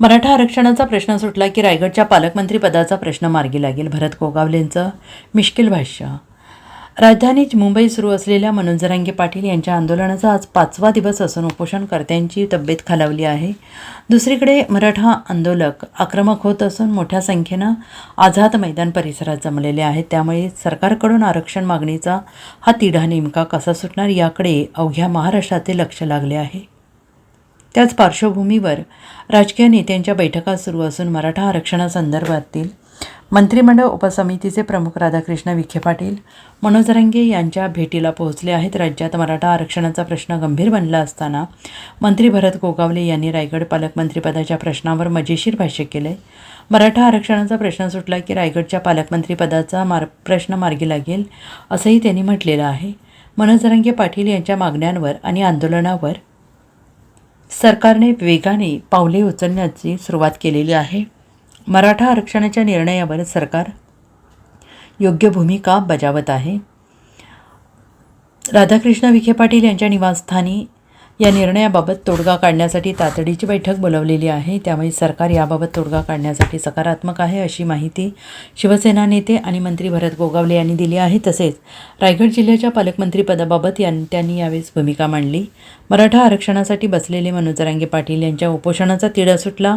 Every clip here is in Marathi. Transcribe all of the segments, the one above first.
मराठा आरक्षणाचा प्रश्न सुटला की रायगडच्या पालकमंत्रीपदाचा प्रश्न मार्गी लागेल. भरत गोगावलेंचं मिश्किल भाष्य. राजधानीत मुंबईत सुरू असलेल्या मनोज जरांगे पाटील यांच्या आंदोलनाचा आज पाचवा दिवस असून उपोषणकर्त्यांची तब्येत खालावली आहे. दुसरीकडे मराठा आंदोलक आक्रमक होत असून मोठ्या संख्येनं आझाद मैदान परिसरात जमलेले आहेत. त्यामुळे सरकारकडून आरक्षण मागणीचा हा तिढा नेमका कसा सुटणार याकडे अवघ्या महाराष्ट्राचे लक्ष लागले आहे. त्याच पार्श्वभूमीवर राजकीय नेत्यांच्या बैठका सुरू असून मराठा आरक्षणासंदर्भातील मंत्रिमंडळ उपसमितीचे प्रमुख राधाकृष्ण विखे पाटील मनोज रंगे यांच्या भेटीला पोहोचले आहेत. राज्यात मराठा आरक्षणाचा प्रश्न गंभीर बनला असताना मंत्री भरत गोगावले यांनी रायगड पालकमंत्रीपदाच्या प्रश्नावर मजेशीर भाष्य केले. मराठा आरक्षणाचा प्रश्न सुटला की रायगडच्या पालकमंत्रीपदाचा मार प्रश्न मार्गी लागेल असंही त्यांनी म्हटलेलं आहे. मनोज रंगे पाटील यांच्या मागण्यांवर आणि आंदोलनावर सरकारने वेगाने पावले उचलण्याची सुरुवात केलेली आहे. मराठा आरक्षणाच्या निर्णयावर सरकार योग्य भूमिका बजावत आहे. राधाकृष्ण विखे पाटील यांच्या निवासस्थानी या निर्णयाबाबत तोडगा काढण्यासाठी तातडीची बैठक बोलावलेली आहे. त्यामुळे सरकार याबाबत तोडगा काढण्यासाठी सकारात्मक आहे अशी माहिती शिवसेना नेते आणि मंत्री भरत गोगावले यांनी दिली आहे. तसेच रायगड जिल्ह्याच्या पालकमंत्रीपदाबाबत यां त्यांनी यावेळेस भूमिका मांडली. मराठा आरक्षणासाठी बसलेले मनोजरांगे पाटील यांच्या उपोषणाचा तिढा सुटला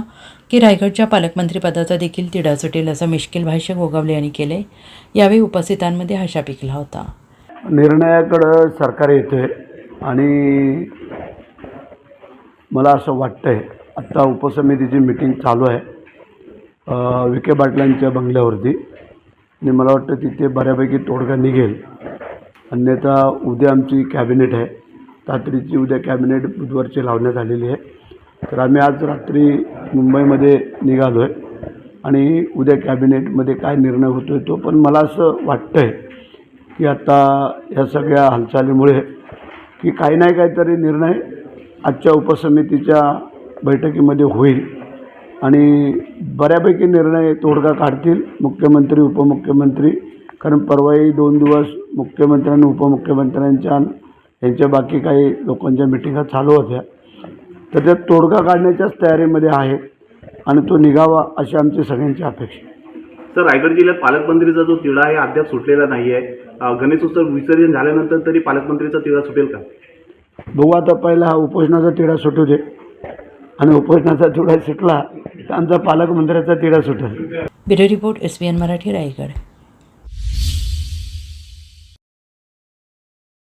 की रायगडच्या पालकमंत्रीपदाचा देखील तिढा सुटेल असं मिश्किल भाष्य गोगावले यांनी केले. यावेळी उपस्थितांमध्ये हशा पिकला होता. निर्णयाकडं सरकार येते आणि मला असं वाटतं आहे आत्ता उपसमितीची मिटिंग चालू आहे विखे पाटलांच्या बंगल्यावरती. आणि मला वाटतं तिथे बऱ्यापैकी तोडगा निघेल. अन्यथा उद्या आमची कॅबिनेट आहे. तातडीची उद्या कॅबिनेट बुधवारची लावण्यात आलेली आहे. तर आम्ही आज रात्री मुंबईमध्ये निघालो आहे आणि उद्या कॅबिनेटमध्ये काय निर्णय होतो आहे तो पण मला असं वाटतं आहे की आता या सगळ्या हालचालीमुळे की काही नाही काहीतरी निर्णय आजच्या उपसमितीच्या बैठकीमध्ये होईल आणि बऱ्यापैकी निर्णय तोडगा काढतील मुख्यमंत्री उपमुख्यमंत्री. कारण परवाही दोन दिवस मुख्यमंत्री आणि उपमुख्यमंत्र्यांच्या यांच्या बाकी काही लोकांच्या मिटिंगा चालू होत्या. तर त्या तोडगा काढण्याच्याच तयारीमध्ये आहे आणि तो निघावा अशी आमची सगळ्यांची अपेक्षा सर तर रायगड जिल्ह्यात पालकमंत्रीचा जो तिढा आहे अद्याप सुटलेला नाही आहे गणेशोत्सव विसर्जन झाल्यानंतर तरी पालकमंत्रीचा तिढा सुटेल का? बघू आता पहिला हा उपोषणाचा तिढा सुटू दे. आणि उपोषणाचा तिढा सुटला तर आमचा पालकमंत्र्याचा तिढा सुटेल. Bureau report S B N Marathi Raigad.